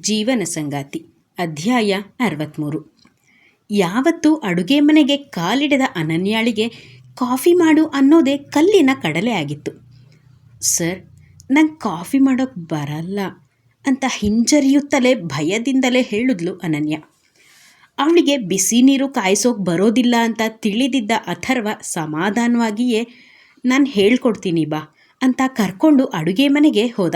ಜೀವನ ಸಂಗಾತಿ, ಅಧ್ಯಾಯ ಅರವತ್ತ್ಮೂರು ಯಾವತ್ತೂ ಅಡುಗೆ ಮನೆಗೆ ಕಾಲಿಡದ ಅನನ್ಯಾಳಿಗೆ ಕಾಫಿ ಮಾಡು ಅನ್ನೋದೇ ಕಲ್ಲಿನ ಕಡಲೆ ಆಗಿತ್ತು. ಸರ್, ನಂಗೆ ಕಾಫಿ ಮಾಡೋಕ್ಕೆ ಬರಲ್ಲ ಅಂತ ಹಿಂಜರಿಯುತ್ತಲೇ ಭಯದಿಂದಲೇ ಹೇಳಿದ್ಲು ಅನನ್ಯ. ಅವಳಿಗೆ ಬಿಸಿ ನೀರು ಕಾಯಿಸೋಕೆ ಬರೋದಿಲ್ಲ ಅಂತ ತಿಳಿದಿದ್ದ ಅಥರ್ವ ಸಮಾಧಾನವಾಗಿಯೇ, ನಾನು ಹೇಳ್ಕೊಡ್ತೀನಿ ಬಾ ಅಂತ ಕರ್ಕೊಂಡು ಅಡುಗೆ ಮನೆಗೆ ಹೋದ.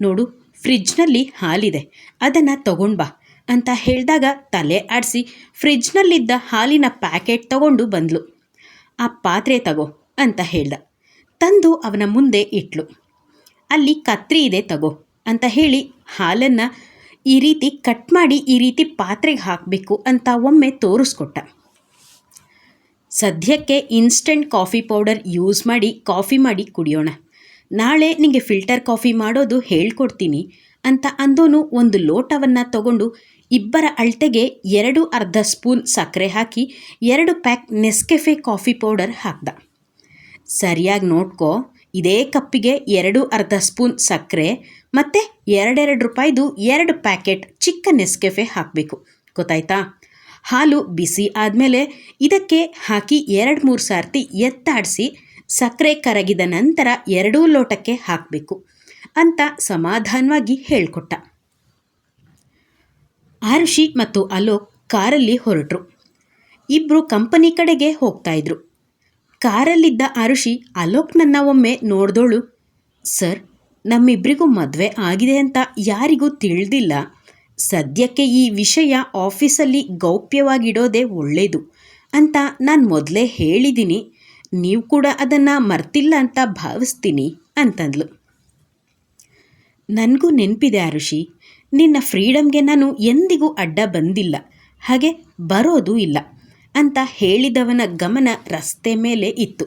ನೋಡು ಫ್ರಿಜ್ನಲ್ಲಿ ಹಾಲಿದೆ. ಅದನ್ನು ತಗೊಂಡು ಬಾ ಅಂತ ಹೇಳಿದಾಗ ತಲೆ ಆಡಿಸಿ ಫ್ರಿಜ್ನಲ್ಲಿದ್ದ ಹಾಲಿನ ಪ್ಯಾಕೆಟ್ ತಗೊಂಡು ಬಂದ್ಲು. ಆ ಪಾತ್ರೆ ತಗೋ ಅಂತ ಹೇಳ್ದ. ತಂದು ಅವನ ಮುಂದೆ ಇಟ್ಲು. ಅಲ್ಲಿ ಕತ್ರಿ ಇದೆ ತಗೋ ಅಂತ ಹೇಳಿ ಹಾಲನ್ನು ಈ ರೀತಿ ಕಟ್ ಮಾಡಿ ಈ ರೀತಿ ಪಾತ್ರೆಗೆ ಹಾಕಬೇಕು ಅಂತ ಒಮ್ಮೆ ತೋರಿಸ್ಕೊಟ್ಟ. ಸದ್ಯಕ್ಕೆ ಇನ್ಸ್ಟೆಂಟ್ ಕಾಫಿ ಪೌಡರ್ ಯೂಸ್ ಮಾಡಿ ಕಾಫಿ ಮಾಡಿ ಕುಡಿಯೋಣ. ನಾಳೆ ನಿಮಗೆ ಫಿಲ್ಟರ್ ಕಾಫಿ ಮಾಡೋದು ಹೇಳ್ಕೊಡ್ತೀನಿ ಅಂತ ಅಂದೋನು ಒಂದು ಲೋಟವನ್ನು ತಗೊಂಡು ಇಬ್ಬರ ಅಳತೆಗೆ ಎರಡು ಅರ್ಧ ಸ್ಪೂನ್ ಸಕ್ಕರೆ ಹಾಕಿ ಎರಡು ಪ್ಯಾಕ್ ನೆಸ್ಕೆಫೆ ಕಾಫಿ ಪೌಡರ್ ಹಾಕ್ದ. ಸರಿಯಾಗಿ ನೋಡ್ಕೋ, ಇದೇ ಕಪ್ಪಿಗೆ ಎರಡು ಅರ್ಧ ಸ್ಪೂನ್ ಸಕ್ಕರೆ ಮತ್ತು ಎರಡೆರಡು ರೂಪಾಯಿದು ಎರಡು ಪ್ಯಾಕೆಟ್ ಚಿಕ್ಕ ನೆಸ್ಕೆಫೆ ಹಾಕಬೇಕು. ಗೊತ್ತಾಯ್ತಾ? ಹಾಲು ಬಿಸಿ ಆದಮೇಲೆ ಇದಕ್ಕೆ ಹಾಕಿ ಎರಡು ಮೂರು ಸಾರ್ತಿ ಎತ್ತಾಡಿಸಿ ಸಕ್ಕರೆ ಕರಗಿದ ನಂತರ ಎರಡೂ ಲೋಟಕ್ಕೆ ಹಾಕಬೇಕು ಅಂತ ಸಮಾಧಾನವಾಗಿ ಹೇಳಿಕೊಟ್ಟ. ಆರುಷಿ ಮತ್ತು ಅಲೋಕ್ ಕಾರಲ್ಲಿ ಹೊರಟರು. ಇಬ್ಬರು ಕಂಪನಿ ಕಡೆಗೆ ಹೋಗ್ತಾ ಇದ್ರು. ಕಾರಲ್ಲಿದ್ದ ಆರುಷಿ ಅಲೋಕ್ನನ್ನ ಒಮ್ಮೆ ನೋಡ್ದೋಳು, ಸರ್ ನಮ್ಮಿಬ್ಬರಿಗೂ ಮದುವೆ ಆಗಿದೆ ಅಂತ ಯಾರಿಗೂ ತಿಳಿದಿಲ್ಲ. ಸದ್ಯಕ್ಕೆ ಈ ವಿಷಯ ಆಫೀಸಲ್ಲಿ ಗೌಪ್ಯವಾಗಿಡೋದೇ ಒಳ್ಳೆಯದು ಅಂತ ನಾನು ಮೊದಲೇ ಹೇಳಿದ್ದೀನಿ ನೀವು ಕೂಡ ಅದನ್ನು ಮರ್ತಿಲ್ಲ ಅಂತ ಭಾವಿಸ್ತೀನಿ ಅಂತಂದ್ಲು. ನನಗೂ ನೆನಪಿದೆ ಆರುಷಿ, ನಿನ್ನ ಫ್ರೀಡಮ್ಗೆ ನಾನು ಎಂದಿಗೂ ಅಡ್ಡ ಬಂದಿಲ್ಲ, ಹಾಗೆ ಬರೋದೂ ಇಲ್ಲ ಅಂತ ಹೇಳಿದವನ ಗಮನ ರಸ್ತೆ ಮೇಲೆ ಇತ್ತು.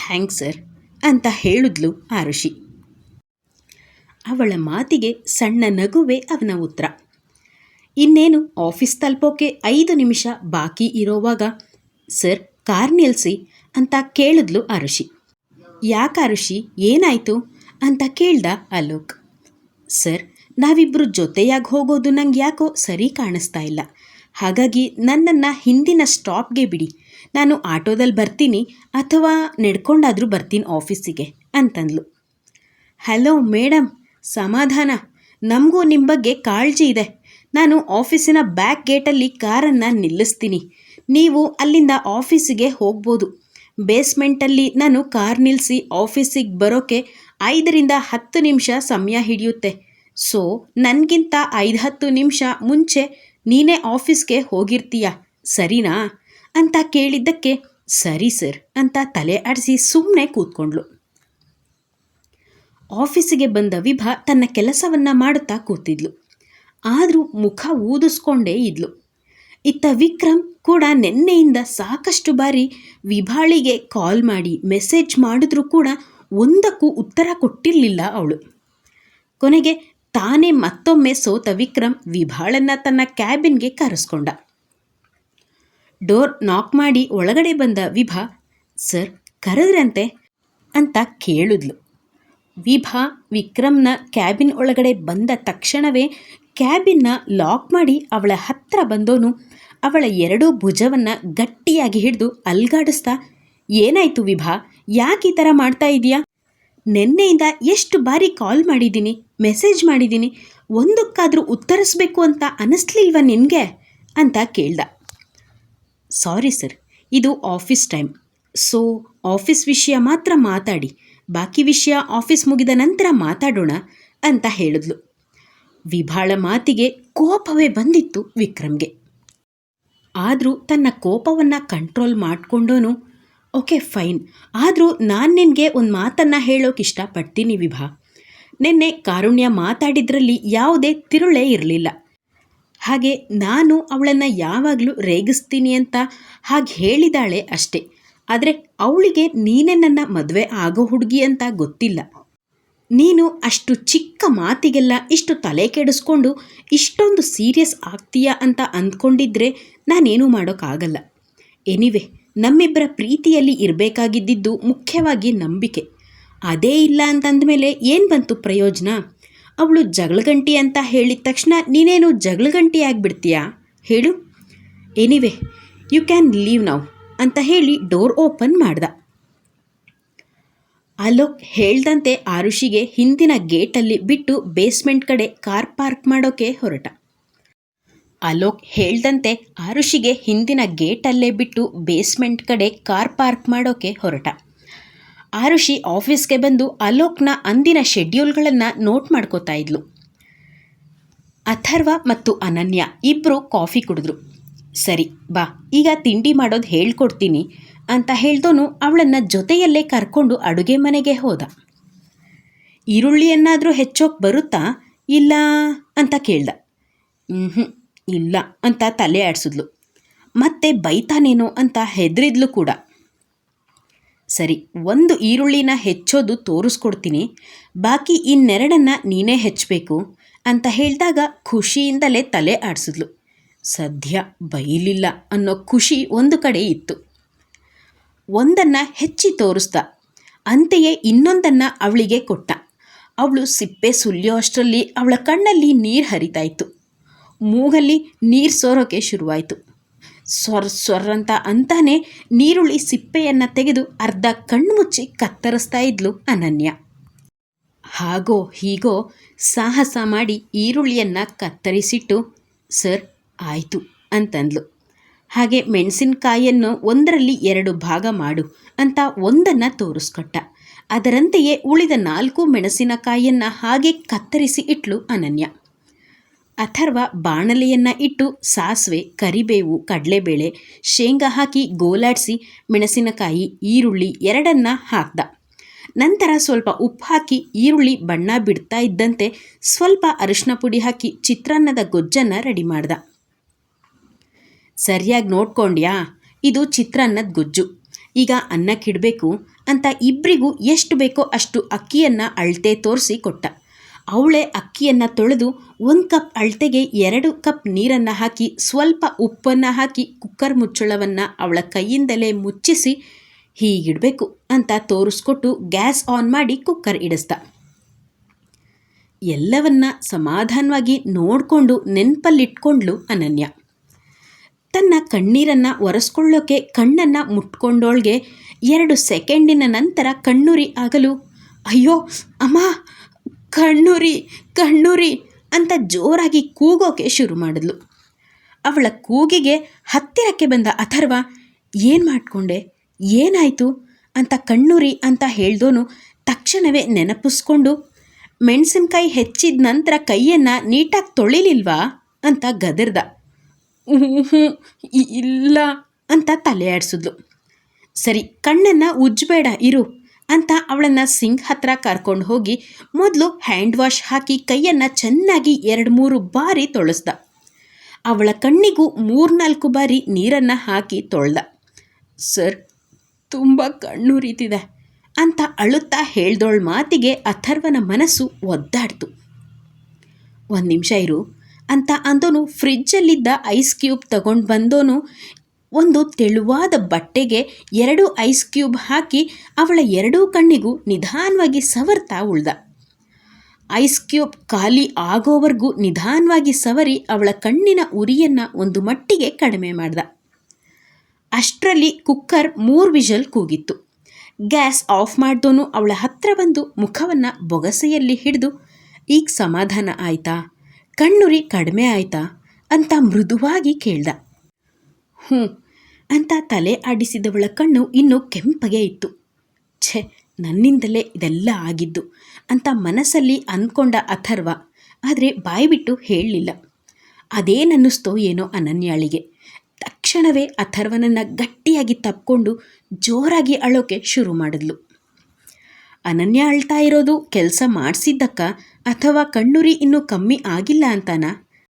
ಥ್ಯಾಂಕ್ಸ್ ಸರ್ ಅಂತ ಹೇಳಿದ್ಲು ಆರುಷಿ. ಅವಳ ಮಾತಿಗೆ ಸಣ್ಣ ನಗುವೆ ಅವನ ಉತ್ತರ. ಇನ್ನೇನು, ಆಫೀಸ್ ತಲುಪೋಕೆ ಐದು ನಿಮಿಷ ಬಾಕಿ ಇರೋವಾಗ, ಸರ್ ಕಾರ್ ನಿಲ್ಲಿಸಿ ಅಂತ ಕೇಳಿದ್ಲು ಅರುಷಿ. ಯಾಕೆ ಅರುಷಿ, ಏನಾಯಿತು? ಅಂತ ಕೇಳ್ದ ಅಲೋಕ್. ಸರ್ ನಾವಿಬ್ಬರು ಜೊತೆಯಾಗಿ ಹೋಗೋದು ನಂಗೆ ಯಾಕೋ ಸರಿ ಕಾಣಿಸ್ತಾ ಇಲ್ಲ. ಹಾಗಾಗಿ ನನ್ನನ್ನು ಹಿಂದಿನ ಸ್ಟಾಪ್ಗೆ ಬಿಡಿ. ನಾನು ಆಟೋದಲ್ಲಿ ಬರ್ತೀನಿ ಅಥವಾ ನಡ್ಕೊಂಡಾದರೂ ಬರ್ತೀನಿ ಆಫೀಸಿಗೆ ಅಂತಂದ್ಲು. ಹಲೋ ಮೇಡಮ್ ಸಮಾಧಾನ. ನಮಗೂ ನಿಮ್ಮ ಬಗ್ಗೆ ಕಾಳಜಿ ಇದೆ. ನಾನು ಆಫೀಸಿನ ಬ್ಯಾಕ್ ಗೇಟಲ್ಲಿ ಕಾರನ್ನು ನಿಲ್ಲಿಸ್ತೀನಿ. ನೀವು ಅಲ್ಲಿಂದ ಆಫೀಸಿಗೆ ಹೋಗ್ಬೋದು. ಬೇಸ್ಮೆಂಟಲ್ಲಿ ನಾನು ಕಾರ್ ನಿಲ್ಲಿಸಿ ಆಫೀಸಿಗೆ ಬರೋಕ್ಕೆ ಐದರಿಂದ ಹತ್ತು ನಿಮಿಷ ಸಮಯ ಹಿಡಿಯುತ್ತೆ. ಸೊ, ನನಗಿಂತ ಐದು ಹತ್ತು ನಿಮಿಷ ಮುಂಚೆ ನೀನೇ ಆಫೀಸ್ಗೆ ಹೋಗಿರ್ತೀಯ, ಸರಿನಾ? ಅಂತ ಕೇಳಿದ್ದಕ್ಕೆ, ಸರಿ ಸರ್ ಅಂತ ತಲೆ ಆಡಿಸಿ ಸುಮ್ಮನೆ ಕೂತ್ಕೊಂಡ್ಳು. ಆಫೀಸಿಗೆ ಬಂದ ವಿಭಾ ತನ್ನ ಕೆಲಸವನ್ನು ಮಾಡುತ್ತಾ ಕೂತಿದ್ಲು. ಆದರೂ ಮುಖ ಊದಿಸ್ಕೊಂಡೇ ಇದ್ಲು. ಇತ್ತ ವಿಕ್ರಮ್ ಕೂಡ ನಿನ್ನೆಯಿಂದ ಸಾಕಷ್ಟು ಬಾರಿ ವಿಭಾಳಿಗೆ ಕಾಲ್ ಮಾಡಿ ಮೆಸೇಜ್ ಮಾಡಿದ್ರೂ ಕೂಡ ಒಂದಕ್ಕೂ ಉತ್ತರ ಕೊಟ್ಟಿರಲಿಲ್ಲ ಅವಳು. ಕೊನೆಗೆ ತಾನೇ ಮತ್ತೊಮ್ಮೆ ಸೋತ ವಿಕ್ರಮ್ ವಿಭಾಳನ್ನ ತನ್ನ ಕ್ಯಾಬಿನ್ಗೆ ಕರೆಸ್ಕೊಂಡ. ಡೋರ್ ನಾಕ್ ಮಾಡಿ ಒಳಗಡೆ ಬಂದ ವಿಭಾ, ಸರ್, ಕರೆದ್ರಂತೆ? ಅಂತ ಕೇಳಿದ್ಲು. ವಿಭಾ ವಿಕ್ರಮ್ನ ಕ್ಯಾಬಿನ್ ಒಳಗಡೆ ಬಂದ ತಕ್ಷಣವೇ ಕ್ಯಾಬಿನ್ನ ಲಾಕ್ ಮಾಡಿ ಅವಳ ಹತ್ತಿರ ಬಂದೋನು ಅವಳ ಎರಡೂ ಭುಜವನ್ನು ಗಟ್ಟಿಯಾಗಿ ಹಿಡಿದು ಅಲ್ಗಾಡಿಸ್ತಾ, ಏನಾಯ್ತು ವಿಭಾ, ಯಾಕೆ ಈ ಥರ ಮಾಡ್ತಾ ಇದೀಯಾ ನಿನ್ನೆಯಿಂದ ಎಷ್ಟು ಬಾರಿ ಕಾಲ್ ಮಾಡಿದ್ದೀನಿ, ಮೆಸೇಜ್ ಮಾಡಿದ್ದೀನಿ, ಒಂದಕ್ಕಾದರೂ ಉತ್ತರಿಸ್ಬೇಕು ಅಂತ ಅನ್ನಿಸ್ಲಿಲ್ವ ನಿನಗೆ? ಅಂತ ಕೇಳ್ದ. ಸಾರಿ ಸರ್, ಇದು ಆಫೀಸ್ ಟೈಮ್. ಸೊ, ಆಫೀಸ್ ವಿಷಯ ಮಾತ್ರ ಮಾತಾಡಿ, ಬಾಕಿ ವಿಷಯ ಆಫೀಸ್ ಮುಗಿದ ನಂತರ ಮಾತಾಡೋಣ, ಅಂತ ಹೇಳಿದ್ಲು. ವಿಭಾಳ ಮಾತಿಗೆ ಕೋಪವೇ ಬಂದಿತ್ತು ವಿಕ್ರಮ್ಗೆ. ಆದರೂ ತನ್ನ ಕೋಪವನ್ನು ಕಂಟ್ರೋಲ್ ಮಾಡಿಕೊಂಡೋನು, ಓಕೆ, ಫೈನ್. ಆದರೂ ನಾನು ನಿನಗೆ ಒಂದು ಮಾತನ್ನು ಹೇಳೋಕೆ ಇಷ್ಟಪಡ್ತೀನಿ ವಿಭಾ. ನಿನ್ನೆ ಕಾರುಣ್ಯ ಮಾತಾಡಿದ್ರಲ್ಲಿ ಯಾವುದೇ ತಿರುಳೇ ಇರಲಿಲ್ಲ. ಹಾಗೆ ನಾನು ಅವಳನ್ನು ಯಾವಾಗಲೂ ರೇಗಿಸ್ತೀನಿ ಅಂತ ಹಾಗೆ ಹೇಳಿದಾಳೆ ಅಷ್ಟೇ. ಆದರೆ ಅವಳಿಗೆ ನೀನೇ ನನ್ನ ಮದುವೆ ಆಗೋ ಹುಡುಗಿ ಅಂತ ಗೊತ್ತಿಲ್ಲ. ನೀನು ಅಷ್ಟು ಚಿಕ್ಕ ಮಾತಿಗೆಲ್ಲ ಇಷ್ಟು ತಲೆ ಕೆಡಿಸ್ಕೊಂಡು ಇಷ್ಟೊಂದು ಸೀರಿಯಸ್ ಆಗ್ತೀಯಾ ಅಂತ ಅಂದ್ಕೊಂಡಿದ್ರೆ ನಾನೇನೂ ಮಾಡೋಕ್ಕಾಗಲ್ಲ. ಎನಿವೆ, ನಮ್ಮಿಬ್ಬರ ಪ್ರೀತಿಯಲ್ಲಿ ಇರಬೇಕಾಗಿದ್ದಿದ್ದು ಮುಖ್ಯವಾಗಿ ನಂಬಿಕೆ. ಅದೇ ಇಲ್ಲ ಅಂತಂದಮೇಲೆ ಏನು ಬಂತು ಪ್ರಯೋಜನ? ಅವಳು ಜಗಳಗಂಟಿ ಅಂತ ಹೇಳಿದ ತಕ್ಷಣ ನೀನೇನು ಜಗಳಗಂಟಿ ಆಗಿಬಿಡ್ತೀಯಾ? ಹೇಳು. Anyway you can leave now ಅಂತ ಹೇಳಿ ಡೋರ್ ಓಪನ್ ಮಾಡ್ದ. ಅಲೋಕ್ ಹೇಳ್ದಂತೆ ಆರುಷಿಗೆ ಹಿಂದಿನ ಗೇಟಲ್ಲಿ ಬಿಟ್ಟು ಬೇಸ್ಮೆಂಟ್ ಕಡೆ ಕಾರ್ ಪಾರ್ಕ್ ಮಾಡೋಕೆ ಹೊರಟ. ಅಲೋಕ್ ಹೇಳ್ದಂತೆ ಆರುಷಿಗೆ ಹಿಂದಿನ ಗೇಟಲ್ಲೇ ಬಿಟ್ಟು ಬೇಸ್ಮೆಂಟ್ ಕಡೆ ಕಾರ್ ಪಾರ್ಕ್ ಮಾಡೋಕೆ ಹೊರಟ. ಆರುಷಿ ಆಫೀಸ್ಗೆ ಬಂದು ಅಲೋಕ್ನ ಅಂದಿನ ಶೆಡ್ಯೂಲ್ಗಳನ್ನು ನೋಟ್ ಮಾಡ್ಕೋತಾ ಇದ್ಲು. ಅಥರ್ವ ಮತ್ತು ಅನನ್ಯ ಇಬ್ಬರು ಕಾಫಿ ಕುಡಿದ್ರು. ಸರಿ, ಬಾ, ಈಗ ತಿಂಡಿ ಮಾಡೋದು ಹೇಳ್ಕೊಡ್ತೀನಿ. ಅಂತ ಹೇಳ್ದೋನು ಅವಳನ್ನು ಜೊತೆಯಲ್ಲೇ ಕರ್ಕೊಂಡು ಅಡುಗೆ ಮನೆಗೆ ಹೋದ. ಈರುಳ್ಳಿಯನ್ನಾದರೂ ಹೆಚ್ಚೋಕೆ ಬರುತ್ತಾ? ಇಲ್ಲ ಅಂತ ಕೇಳ್ದ. ಹ್ಞೂ ಇಲ್ಲ ಅಂತ ತಲೆ ಆಡಿಸಿದ್ಲು. ಮತ್ತೆ ಬೈತಾನೇನೋ ಅಂತ ಹೆದರಿದ್ಲು ಕೂಡ. ಸರಿ, ಒಂದು ಈರುಳ್ಳಿನ ಹೆಚ್ಚೋದು ತೋರಿಸ್ಕೊಡ್ತೀನಿ. ಬಾಕಿ ಇನ್ನೆರಡನ್ನು ನೀನೇ ಹೆಚ್ಚಬೇಕು ಅಂತ ಹೇಳಿದಾಗ ಖುಷಿಯಿಂದಲೇ ತಲೆ ಆಡಿಸಿದ್ಲು. ಸದ್ಯ ಬೈಲಿಲ್ಲ ಅನ್ನೋ ಖುಷಿ ಒಂದು ಕಡೆ ಇತ್ತು. ಒಂದನ್ನು ಹೆಚ್ಚಿ ತೋರಿಸ್ದ. ಅಂತೆಯೇ ಇನ್ನೊಂದನ್ನು ಅವಳಿಗೆ ಕೊಟ್ಟ. ಅವಳು ಸಿಪ್ಪೆ ಸುಲಿಯೋ ಅಷ್ಟರಲ್ಲಿ ಅವಳ ಕಣ್ಣಲ್ಲಿ ನೀರು ಹರಿತಾಯಿತ್ತು ಮೂಗಲ್ಲಿ ನೀರು ಸೋರೋಕೆ ಶುರುವಾಯಿತು. ಸ್ವರ್ ಸ್ವರ್ ಅಂತ ಅಂತಾನೆ ನೀರುಳ್ಳಿ ಸಿಪ್ಪೆಯನ್ನು ತೆಗೆದು ಅರ್ಧ ಕಣ್ಣು ಮುಚ್ಚಿ ಕತ್ತರಿಸ್ತಾ ಇದ್ಲು ಅನನ್ಯ. ಹಾಗೋ ಹೀಗೋ ಸಾಹಸ ಮಾಡಿ ಈರುಳ್ಳಿಯನ್ನು ಕತ್ತರಿಸಿಟ್ಟು, ಸರ್, ಆಯಿತು ಅಂತಂದ್ಲು. ಹಾಗೆ ಮೆಣಸಿನಕಾಯಿಯನ್ನು ಒಂದರಲ್ಲಿ ಎರಡು ಭಾಗ ಮಾಡು ಅಂತ ಒಂದನ್ನು ತೋರಿಸ್ಕೊಟ್ಟ. ಅದರಂತೆಯೇ ಉಳಿದ ನಾಲ್ಕು ಮೆಣಸಿನಕಾಯಿಯನ್ನು ಹಾಗೆ ಕತ್ತರಿಸಿ ಇಟ್ಲು ಅನನ್ಯ. ಅಥರ್ವ ಬಾಣಲೆಯನ್ನು ಇಟ್ಟು ಸಾಸಿವೆ, ಕರಿಬೇವು, ಕಡಲೆಬೇಳೆ, ಶೇಂಗಾ ಹಾಕಿ ಗೋಲಾಡಿಸಿ ಮೆಣಸಿನಕಾಯಿ, ಈರುಳ್ಳಿ ಎರಡನ್ನ ಹಾಕ್ದ. ನಂತರ ಸ್ವಲ್ಪ ಉಪ್ಪು ಹಾಕಿ ಈರುಳ್ಳಿ ಬಣ್ಣ ಬಿಡ್ತಾ ಇದ್ದಂತೆ ಸ್ವಲ್ಪ ಅರಿಶಿನ ಪುಡಿ ಹಾಕಿ ಚಿತ್ರಾನ್ನದ ಗೊಜ್ಜನ್ನು ರೆಡಿ ಮಾಡ್ದ. ಸರಿಯಾಗಿ ನೋಡ್ಕೊಂಡ್ಯಾ? ಇದು ಚಿತ್ರಾನ್ನದ ಗೊಜ್ಜು. ಈಗ ಅನ್ನಕ್ಕಿಡಬೇಕು ಅಂತ ಇಬ್ಬರಿಗೂ ಎಷ್ಟು ಬೇಕೋ ಅಷ್ಟು ಅಕ್ಕಿಯನ್ನು ಅಳತೆ ತೋರಿಸಿ ಕೊಟ್ಟ. ಅವಳೇ ಅಕ್ಕಿಯನ್ನು ತೊಳೆದು ಒಂದು ಕಪ್ ಅಳತೆಗೆ ಎರಡು ಕಪ್ ನೀರನ್ನು ಹಾಕಿ ಸ್ವಲ್ಪ ಉಪ್ಪನ್ನು ಹಾಕಿ ಕುಕ್ಕರ್ ಮುಚ್ಚಳವನ್ನು ಅವಳ ಕೈಯಿಂದಲೇ ಮುಚ್ಚಿಸಿ ಹೀಗಿಡಬೇಕು ಅಂತ ತೋರಿಸ್ಕೊಟ್ಟು ಗ್ಯಾಸ್ ಆನ್ ಮಾಡಿ ಕುಕ್ಕರ್ ಇಡಿಸ್ದ. ಎಲ್ಲವನ್ನ ಸಮಾಧಾನವಾಗಿ ನೋಡಿಕೊಂಡು ನೆನಪಲ್ಲಿಟ್ಕೊಂಡ್ಲು ಅನನ್ಯ. ತನ್ನ ಕಣ್ಣೀರನ್ನು ಒರೆಸ್ಕೊಳ್ಳೋಕೆ ಕಣ್ಣನ್ನು ಮುಟ್ಕೊಂಡೋಳ್ಗೆ ಎರಡು ಸೆಕೆಂಡಿನ ನಂತರ ಕಣ್ಣುರಿ ಆಗಲು, ಅಯ್ಯೋ, ಅಮ್ಮ, ಕಣ್ಣುರಿ ಕಣ್ಣುರಿ ಅಂತ ಜೋರಾಗಿ ಕೂಗೋಕೆ ಶುರು ಮಾಡಿದ್ಲು. ಅವಳ ಕೂಗಿಗೆ ಹತ್ತಿರಕ್ಕೆ ಬಂದ ಅಥರ್ವ, ಏನು ಮಾಡಿಕೊಂಡೆ? ಏನಾಯಿತು? ಅಂತ ಕಣ್ಣುರಿ ಅಂತ ಹೇಳ್ದೋನು ತಕ್ಷಣವೇ ನೆನಪಿಸ್ಕೊಂಡು, ಮೆಣಸಿನ್ಕಾಯಿ ಹೆಚ್ಚಿದ ನಂತರ ಕೈಯನ್ನು ನೀಟಾಗಿ ತೊಳಿಲಿಲ್ವಾ? ಅಂತ ಗದರ್ದ. ಇಲ್ಲ ಅಂತ ತಲೆ ಆಡಿಸಿದ್ಲು. ಸರಿ, ಕಣ್ಣನ್ನು ಉಜ್ಜಬೇಡ ಇರು ಅಂತ ಅವಳನ್ನು ಸಿಂಕ್ ಹತ್ರ ಕರ್ಕೊಂಡು ಹೋಗಿ ಮೊದಲು ಹ್ಯಾಂಡ್ ವಾಶ್ ಹಾಕಿ ಕೈಯನ್ನು ಚೆನ್ನಾಗಿ ಎರಡು ಮೂರು ಬಾರಿ ತೊಳೆಸ್ದ. ಅವಳ ಕಣ್ಣಿಗೂ ಮೂರ್ನಾಲ್ಕು ಬಾರಿ ನೀರನ್ನು ಹಾಕಿ ತೊಳ್ದ. ಸರ್, ತುಂಬ ಕಣ್ಣುರಿತಿದೆ ಅಂತ ಅಳುತ್ತಾ ಹೇಳ್ದೋಳ್ ಮಾತಿಗೆ ಅಥರ್ವನ ಮನಸ್ಸು ಒದ್ದಾಡ್ತು. ಒಂದು ನಿಮಿಷ ಇರು ಅಂತ ಅಂದೋನು. ಫ್ರಿಜ್ಜಲ್ಲಿದ್ದ ಐಸ್ ಕ್ಯೂಬ್ ತಗೊಂಡು ಬಂದೋನು. ಒಂದು ತೆಳುವಾದ ಬಟ್ಟೆಗೆ ಎರಡು ಐಸ್ ಕ್ಯೂಬ್ ಹಾಕಿ ಅವಳ ಎರಡೂ ಕಣ್ಣಿಗೂ ನಿಧಾನವಾಗಿ ಸವರ್ತಾ ಉಳ್ದ. ಐಸ್ ಕ್ಯೂಬ್ ಖಾಲಿ ಆಗೋವರೆಗೂ ನಿಧಾನವಾಗಿ ಸವರಿ ಅವಳ ಕಣ್ಣಿನ ಉರಿಯನ್ನು ಒಂದು ಮಟ್ಟಿಗೆ ಕಡಿಮೆ ಮಾಡ್ದ. ಅಷ್ಟರಲ್ಲಿ ಕುಕ್ಕರ್ ಮೂರು ವಿಷಲ್ ಕೂಗಿತ್ತು. ಗ್ಯಾಸ್ ಆಫ್ ಮಾಡ್ದೋನು ಅವಳ ಹತ್ತಿರ ಬಂದು ಮುಖವನ್ನು ಬೊಗಸೆಯಲ್ಲಿ ಹಿಡಿದು, ಈಗ ಸಮಾಧಾನ ಆಯ್ತಾ? ಕಣ್ಣುರಿ ಕಡಿಮೆ ಆಯ್ತಾ? ಅಂತ ಮೃದುವಾಗಿ ಕೇಳ್ದ. ಹ್ಞೂ, ಅಂತ ತಲೆ ಆಡಿಸಿದವಳ ಕಣ್ಣು ಇನ್ನೂ ಕೆಂಪಗೆ ಇತ್ತು. ಛೆ, ನನ್ನಿಂದಲೇ ಇದೆಲ್ಲ ಆಗಿದ್ದು ಅಂತ ಮನಸ್ಸಲ್ಲಿ ಅಂದ್ಕೊಂಡ ಅಥರ್ವ ಆದರೆ ಬಾಯ್ಬಿಟ್ಟು ಹೇಳಲಿಲ್ಲ. ಅದೇನನ್ನಿಸ್ತೋ ಏನೋ ಅನನ್ಯಾಳಿಗೆ. ತಕ್ಷಣವೇ ಅಥರ್ವನನ್ನು ಗಟ್ಟಿಯಾಗಿ ತಪ್ಕೊಂಡು ಜೋರಾಗಿ ಅಳೋಕೆ ಶುರು ಮಾಡಿದ್ಲು. ಅನನ್ಯ ಅಳ್ತಾ ಇರೋದು ಕೆಲಸ ಮಾಡಿಸಿದ್ದಕ್ಕ ಅಥವಾ ಕಣ್ಣುರಿ ಇನ್ನೂ ಕಮ್ಮಿ ಆಗಿಲ್ಲ ಅಂತಾನ?